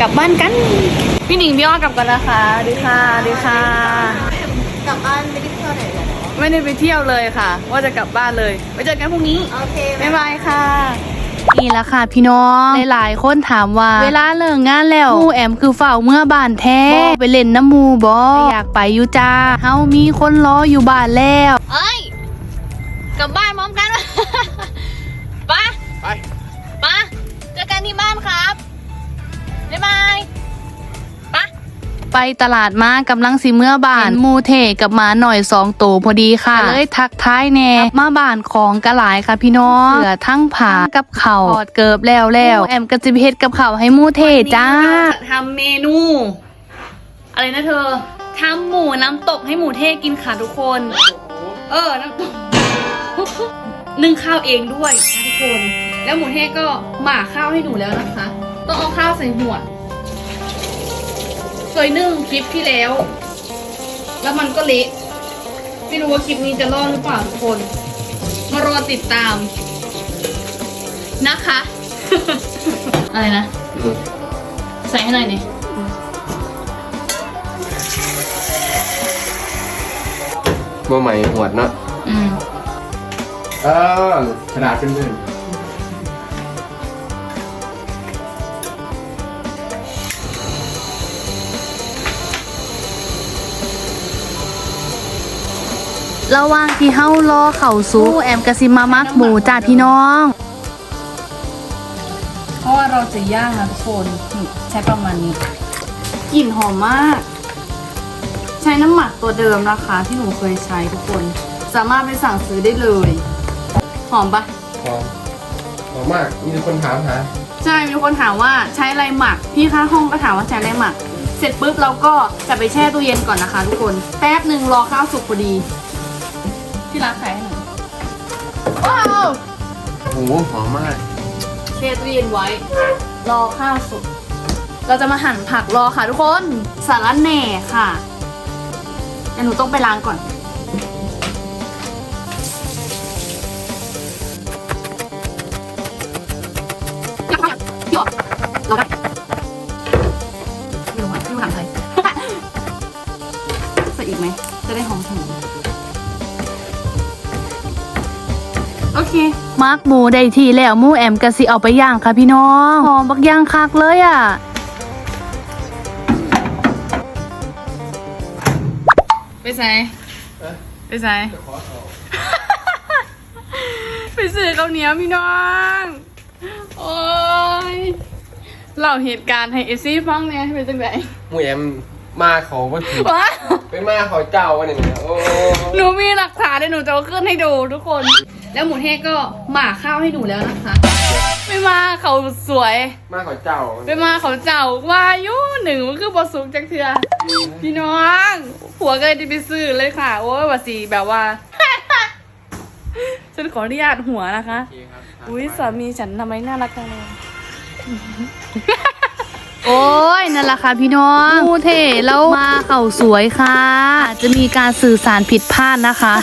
กลับบ้านกัน พี่หนิงพี่อ้อกลับกันนะคะดีค่ะดีค่ะ กลับบ้านไม่ได้เที่ยวไหนเลยเหรอไม่ได้ไปเที่ยวเลยค่ะ ว่าจะกลับบ้านเลยไว้เจอกันพรุ่งนี้โอเคบ๊ายบายค่ะนี่ละค่ะพี่น้อง หลายๆคนถามว่า เวลาเลิกงานแล้วหมูแอมคือเฝ้าเมื่อบ้านแท้บ่ไปเล่นน้ำหมูบออยากไปอยู่จ้าเฮามีคนรออยู่บ้านแล้วเอ้ยกลับบ้านพร้อมกันปะไปปะเจอกันที่บ้านครับ บ๊ายบายปะไปตลาดมากำลังสิเมื่อบ้านหมูเทกับหมาหน่อยสองตัวพอดีค่ะ เลยทักท้ายแน่มาบ้านของกระหลายค่ะพี่น้องเหลือทั้งผ่ากับเข่าวทอดเกิบแล้วแล้วแอมกระจิบเฮ็ดกับเข่าวให้หมูเทจ้าทำเมนู อะไรนะเธอทำหมูน้ำตกให้หมูเทกินค่ะทุกคน เออน้ำตกนึ่งข้าวเองด้วยนะทุกคน แล้วหมูเทศก็หม่าข้าวให้หนูแล้วนะคะ ต้องเอาข้าวใส่หวดเคยนึ่งคลิปที่แล้ว แล้วมันก็เละไม่รู้ว่าคลิปนี้จะรอดหรือเปล่าทุกคน มารอติดตาม นะคะ อะไรนะ ใส่ให้หน่อยดิเมื่อใหม่หวดเนาะอืม เออกระดาษเพื่อน ระหว่างที่เฮารอเข่าซูแอมกะซิมามักหมูจ้าพี่น้อง เพราะว่าเราจะย่างนะทุกคนนี่ใช้ประมาณนี้กลิ่นหอมมาก ใช้น้ำหมักตัวเดิมนะคะ ที่หนูเคยใช้ทุกคน สามารถไปสั่งซื้อได้เลย หอมปะๆหอมหอมมาก มีคนถามหาใช่มีคนถามว่าใช้อะไรหมัก พี่ข้างห้องก็ถามว่าใช้อะไรหมัก เสร็จปุ๊บเราก็จะไปแช่ตู้เย็นก่อนนะคะ ทุกคน แป๊บหนึ่งรอข้าวสุกพอดี ที่รักใส่ให้หน่อยว้าวโอ้โหหอมมากแช่ตู้เย็นไว้ รอข้าวสุก เราจะมาหั่นผักรอค่ะทุกคน สาระแหน่ค่ะเดี๋ยวหนูต้องไปล้างก่อนหยอดเราได้ดูหน่อยดูหนังไทยใส่อีกไหม จะได้หอมถึง เคมาร์กหมูได้ทีแล้วหมูแอมกะสิเอาไปย่างค่ะพี่น้องหอมบักย่างคักเลยอะไปใส่ไปใส่ไปซื้อข้าวเหนียวพี่น้อง โอ้ยเล่าเหตุการณ์ให้เอซี่ฟังเนี่ยเป็นจังไงหมูแอมมาเขาก็ถือวะเป็นมาเขาเจ้าวันนี้โอ้หนูมีหลักฐานเดี๋ยวหนูจะเอาขึ้นให้ดูทุกคน แล้วหมูเทศก็หม่าข้าวให้หนูแล้วนะคะ ไม่มาเขาสวย มาเขาเจ้าไปมาเขาเจ้าว่าอยุหนึ่งมันคือบอสุกจักเทือพี่น้องผัวก็เลยจะไปซื้อเลยค่ะ โอ้ยว่าสีแบบว่า ฉันขออนุญาตหัวนะคะโอเคครับอุ้ยสามีฉันทำไมน่ารักจังเลย โอ้ยนั่นแหละค่ะพี่น้องมูเทแล้วมาเข่าสวยค่ะอาจจะมีการสื่อสารผิดพลาดนะคะ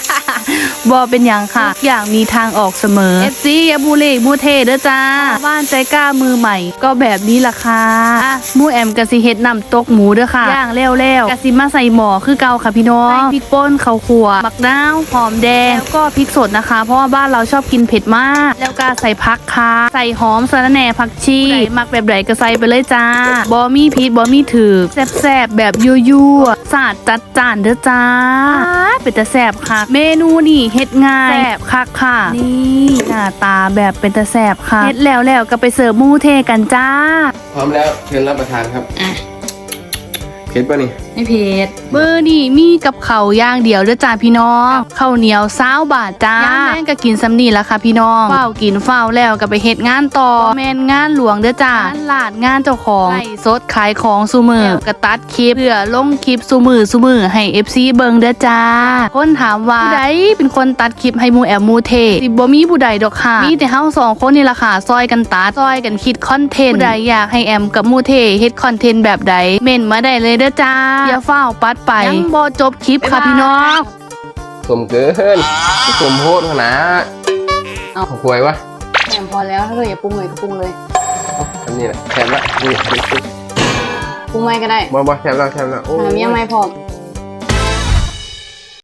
บอเป็นอย่างค่ะทุกอย่างมีทางออกเสมอเอฟซีอย่าบูเล่มูเทเด้อจ้าบ้านใจกล้ามือใหม่ ก็แบบนี้ล่ะค่ะอะหมูแอมกะสิเฮ็ดนำตกหมูเด้อค่ะย่างแล้วแล้วกะสิมาใส่หม้อคือเก่าค่ะพี่น้องใส่พริกป่นข้าวคั่วบักนาวหอมแดงแล้วก็พริกสดนะคะ เพราะว่าบ้านเราชอบกินเผ็ดมาก แล้วก็ใส่ผักค่ะใส่หอมสะระแหน่ผักชีใส่มักแบบไหนก็ใส่ไปเลยจ้าบอมีพิษบอมีถือแซ่บๆแบบยั่วๆ สาดจัดจานเด้อจ้าเป็นตาแซ่บค่ะ เมนูนี่เฮ็ดง่ายแซ่บคักค่ะ นี่หน้าตาแบบเป็นตาแซ่บค่ะ เฮ็ดแล้วแล้วก็ไปเสิร์ฟหมูเทกันจ้า พร้อมแล้วเชิญรับประทานครับอะเผ็ดป่ะนี่ ไม่เผ็ดเบอร์นี่มีกับเขาวอย่างเดียวเด้อจ้าพี่น้องข้าวเหนียวซาวบาทจ้าย่างแม่งก็กินซ้ำนี่ละค่ะพี่น้องเฝ้าวกินเฝ้าวแล้วก็ไปเฮ็ดงานต่อบ่แม่นงานหลวงเด้อจ้างานลาดงานเจ้าของไล่สดขายของซุมือแล้วก็ตัดคลิปเพื่อลงคลิปซุมือซุมือให้ FC เบิ่งเด้อจ้า คนถามว่าผู้ใดเป็นคนตัดคลิปให้หมูแอมหมูเทสิบ่มีผู้ใดดอกค่ะ มีแต่เฮาสองคนนี่ล่ะค่ะซอยกันตัดซอยกันคิดคอนเทนต์ผู้ใดอยากให้แอมกับหมูเทเฮ็ดคอนเทนต์แบบใดเม่นมาได้เลยเด้อจ้าอย่าเฝ้าปัดไป ยังบ่จบคลิปค่ะพี่น้องสมเกินสมโพดขนาดเอาขอควยวะแถมพอแล้วถ้าเธออย่าปรุงเลยก็ปรุงเลยอันนี้แหละแถมละนี่ปรุงไม่ก็ได้บ่บ่แถมแล้วแถมแล้วโอ้หาเมียไม่พอ